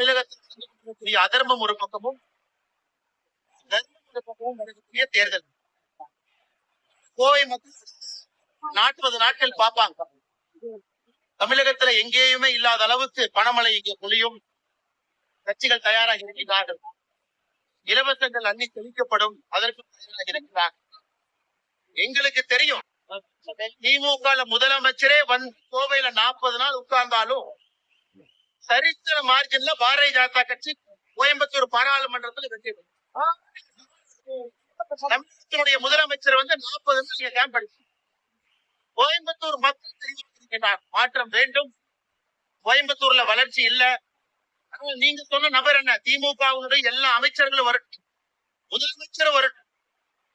தமிழகத்தில் நடக்கக்கூடிய அதர்மம் ஒரு பக்கமும் தர்மம் ஒரு பக்கமும் நடக்கக்கூடிய தேர்தல். கோவை மக்கள் நாற்பது நாட்கள் பார்ப்பாங்க. தமிழகத்துல எங்கேயுமே இல்லாத அளவுக்கு பணமழை இங்கே பொழியும். கட்சிகள் தயாராக இருக்கிறார்கள் இலவசங்கள் அன்னி தெளிக்கப்படும் அதற்கு தயாராக எங்களுக்கு தெரியும் திமுக முதலமைச்சரே வந்து கோவையில நாற்பது நாள் உட்கார்ந்தாலும் சரித்திர மார்ஜின்ல பாரதிய ஜனதா கட்சி கோயம்புத்தூர் பாராளுமன்றத்தில் வெற்றி தமிழகத்தினுடைய முதலமைச்சர் வந்து நாற்பது நாள் இங்க கேம்ப் அடிச்சு. கோயம்புத்தூர் மக்கள் தெரிவித்திருக்கிறார் மாற்றம் வேண்டும். கோயம்புத்தூர்ல வளர்ச்சி இல்ல. ஆனால் நீங்க சொன்ன நபர் என்ன? திமுகவுடைய எல்லா அமைச்சர்களும் வரட்டும். முதலமைச்சர் வரட்டும்.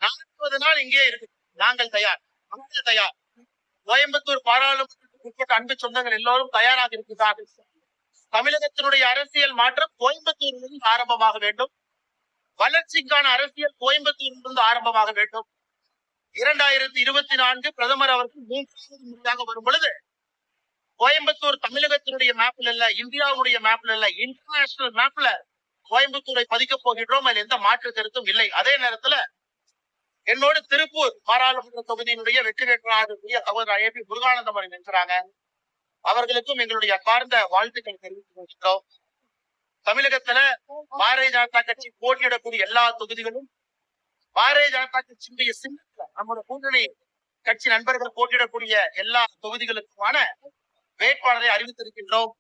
நாற்பது நாள் இங்கே இருக்கு. நாங்கள் தயார். மக்கள் தயார். கோயம்புத்தூர் பாராளுமன்றத்துக்கு உட்பட்ட அன்பு சொந்தங்கள் எல்லோரும் தயாராக இருக்கிறார்கள் தமிழகத்தினுடைய அரசியல் மாற்றம் கோயம்புத்தூரிலிருந்து ஆரம்பமாக வேண்டும். வளர்ச்சிக்கான அரசியல் கோயம்புத்தூரிலிருந்து ஆரம்பமாக வேண்டும். இரண்டாயிரத்தி இருபத்தி நான்கு பிரதமர் அவர்கள் மூன்றாவது முறையாக வரும் பொழுது கோயம்புத்தூர் தமிழகத்தினுடைய மேப்ல இல்ல இந்தியாவுடைய மேப்ல இல்ல இன்டர்நேஷனல் மேப்ல கோயம்புத்தூரை பதிக்க போகின்றோம். அதில் எந்த மாற்று கருத்தும் இல்லை. அதே நேரத்துல என்னோடு திருப்பூர் பாராளுமன்ற தொகுதியினுடைய வெற்றி வேட்பாளருடைய சகோதரர் ஏ. பி. முருகானந்தம் அவர்கள் நிற்கிறாங்க. அவர்களுக்கும் எங்களுடைய அன்பார்ந்த வாழ்த்துக்கள் தெரிவித்துக் தமிழகத்துல பாரதிய ஜனதா கட்சி போட்டியிடக்கூடிய எல்லா தொகுதிகளும் பாரதிய ஜனதா கட்சியினுடைய சின்னத்துல நம்முடைய கூட்டணி கட்சி நண்பர்கள் போட்டியிடக்கூடிய எல்லா தொகுதிகளுக்குமான வேட்பாளரை அறிவித்திருக்கின்றோம்.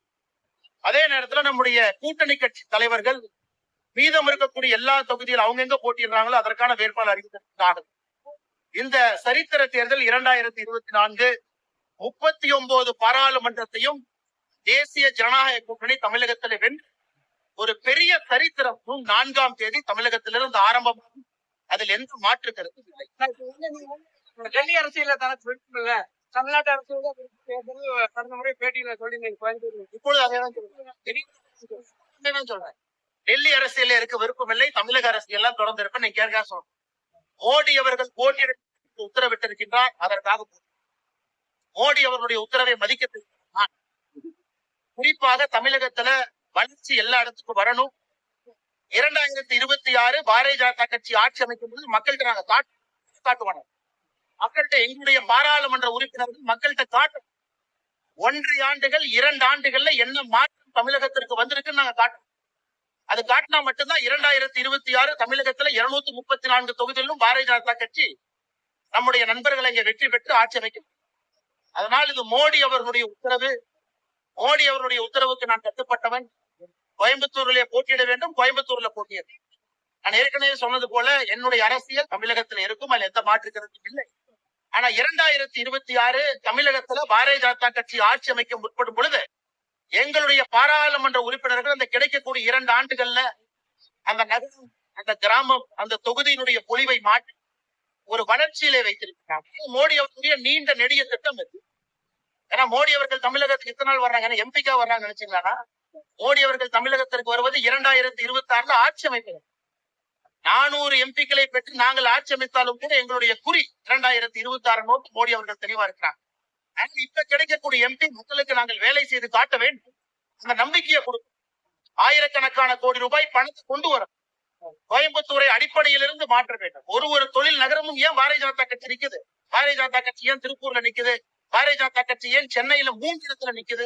அதே நேரத்துல நம்முடைய கூட்டணி கட்சி தலைவர்கள் மீதம் இருக்கக்கூடிய எல்லா தொகுதியில் அவங்க எங்க போட்டியிடுறாங்களோ அதற்கான வேட்பாளர் அறிவித்திருக்கிறார்கள். இந்த சரித்திர தேர்தல் இரண்டாயிரத்தி இருபத்தி நான்கு முப்பத்தி ஒன்பது பாராளுமன்றத்தையும் தேசிய ஜனநாயக கூட்டணி தமிழகத்தில் வென்று ஒரு பெரிய சரித்திரமும் நான்காம் தேதி தமிழகத்திலிருந்து ஆரம்பமாகும் அதில் எந்த மாற்று கருத்தும் இல்லை. டெல்லி அரசியல தனக்கு விருப்பம் இல்ல தமிழ்நாட்டு அரசியல தேர்தல் கடந்த முறை பேட்டியில சொல்லி நீங்க கோயம்புத்தூர் இப்பொழுது அதைதான் சொல்றேன். டெல்லி அரசியல இருக்க விருப்பம் இல்லை தமிழக அரசியல் எல்லாம் தொடர்ந்து இருப்பேன் நீங்க கேட்க சொல்றேன் மோடி அவர்கள் போட்டியிட உத்தரவிட்டிருக்கின்றார் அதற்காக. மோடி அவர்களுடைய உத்தரவை மதிக்க குறிப்பாக தமிழகத்துல வளர்ச்சி எல்லா இடத்துக்கும் வரணும். இரண்டாயிரத்தி இருபத்தி ஆறு பாரதிய ஜனதா கட்சி ஆட்சி அமைக்கும் போது மக்கள்கிட்ட நாங்க காட்டு காட்டுவாங்க மக்கள்கிட்ட எங்களுடைய பாராளுமன்ற உறுப்பினர்கள் மக்கள்கிட்ட காட்டும். ஒன்றை ஆண்டுகள் இரண்டு ஆண்டுகள்ல என்ன மாற்றம் தமிழகத்திற்கு வந்திருக்குன்னு நாங்க காட்டுறோம் அது காட்டினா மட்டும்தான் இரண்டாயிரத்தி இருபத்தி ஆறு தமிழகத்துல இருநூத்தி முப்பத்தி நான்கு தொகுதிகளிலும் பாரதிய ஜனதா கட்சி நம்முடைய நண்பர்களை இங்க வெற்றி பெற்று ஆட்சி அமைக்கும். அதனால் இது மோடி அவர்களுடைய உத்தரவு. மோடி அவருடைய உத்தரவுக்கு நான் கட்டுப்பட்டவன். கோயம்புத்தூரிலே போட்டியிட வேண்டும் கோயம்புத்தூர்ல போட்டியிட நான் ஏற்கனவே சொன்னது போல என்னுடைய அரசியல் தமிழகத்துல இருக்கும் அதில் எந்த மாற்று கருத்தும் இல்லை. ஆனா இரண்டாயிரத்தி இருபத்தி ஆறு தமிழகத்துல பாரதிய ஜனதா கட்சி ஆட்சி அமைக்க முற்படும் பொழுது எங்களுடைய பாராளுமன்ற உறுப்பினர்கள் அந்த கிடைக்கக்கூடிய இரண்டு ஆண்டுகள்ல அந்த நகரம் அந்த கிராமம் அந்த தொகுதியினுடைய பொலிவை மாற்றி ஒரு வளர்ச்சியிலே வைத்திருக்கிறாங்க. மோடி அவர்களுடைய நீண்ட நெடிய திட்டம் இது. ஏன்னா மோடி அவர்கள் தமிழகத்துக்கு இத்தனை நாள் வர்றாங்க. எம்பிக்கா வர்றாங்க நினைச்சீங்களா மோடி அவர்கள் தமிழகத்திற்கு வருவது இரண்டாயிரத்தி இருபத்தி ஆறுல ஆட்சி அமைப்பு. நானூறு எம்பிக்களை பெற்று நாங்கள் ஆட்சி அமைத்தாலும் கூட எங்களுடைய குறி இரண்டாயிரத்தி இருபத்தி ஆறு நோக்கு மோடி அவர்கள் தெளிவா இருக்கிறாங்க. ஆனால் இப்ப கிடைக்கக்கூடிய எம்பி மக்களுக்கு நாங்கள் வேலை செய்து காட்ட வேண்டும். அந்த நம்பிக்கையை கொடுக்கும். ஆயிரக்கணக்கான கோடி ரூபாய் பணத்தை கொண்டு வரும் கோயம்புத்தூரை அடிப்படையிலிருந்து மாற்ற வேண்டும். ஒரு ஒரு தொழில் நகரமும் ஏன் பாரதிய ஜனதா கட்சி நிக்குது? பாரதிய ஜனதா கட்சி ஏன் திருப்பூர்ல நிக்குது? பாரதிய ஜனதா கட்சி ஏன் சென்னையில மூன்று இடத்துல நிக்குது?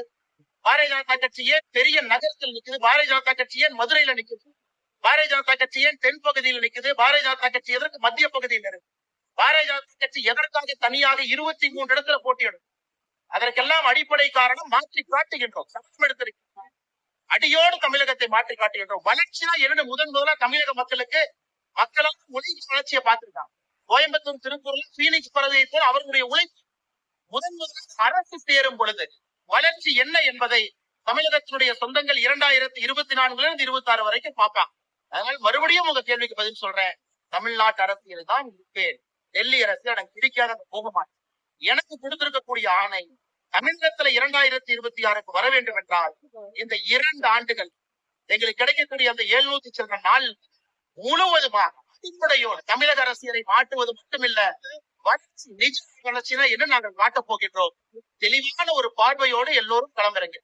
பாரதிய ஜனதா கட்சி ஏன் பெரிய நகரத்தில் நிக்குது? பாரதிய ஜனதா கட்சி ஏன் மதுரையில நிக்குது? பாரதிய ஜனதா கட்சி ஏன் தென் பகுதியில் நிக்குது? பாரதிய ஜனதா கட்சி எதற்கு மத்திய பகுதியில் இருக்கு? பாரதிய ஜனதா கட்சி எதற்காக தனியாக இருபத்தி மூன்று இடத்துல போட்டியிடும்? அதற்கெல்லாம் அடிப்படை காரணம் மாற்றி காட்டுகின்றோம். சட்டம் எடுத்திருக்கிறோம். அடியோடு தமிழகத்தை மாற்றி காட்டுகின்றோம். வளர்ச்சினா என்ன முதன் முதலா தமிழக மக்களுக்கு மக்களால் உழைப்பு வளர்ச்சியை பார்த்திருக்காங்க. கோயம்புத்தூர் திருப்பூர்ல பீனிக்ஸ் பறவையை போல அவர்களுடைய உழைப்பு முதன் முதலாக அரசு சேரும் பொழுது வளர்ச்சி என்ன என்பதை தமிழகத்தினுடைய சொந்தங்கள் இரண்டாயிரத்தி இருபத்தி நான்குல இருந்து இருபத்தி ஆறு வரைக்கும் பார்ப்பாங்க. அதனால மறுபடியும் உங்க கேள்விக்கு பதில் சொல்றேன். தமிழ்நாட்டு அரசியல் தான் இருப்பேன் டெல்லி அரசு எனக்கு பிடிக்காத போக மாட்டேன் எனக்கு கொடுத்திருக்கக்கூடிய ஆணை தமிழகத்துல இரண்டாயிரத்தி இருபத்தி ஆறுக்கு வர வேண்டும் என்றால் இந்த இரண்டு ஆண்டுகள் எங்களுக்கு கிடைக்கக்கூடிய அந்த எழுநூத்தி சில நாள் முழுவதுமாக அடிப்படையோடு தமிழக அரசியலை மாற்றுவது மட்டுமில்ல வளர்ச்சி நிஜ வளர்ச்சினா என்ன நாங்கள் மாட்டப் போகின்றோம்? தெளிவான ஒரு பார்வையோடு எல்லோரும் களமிறங்க.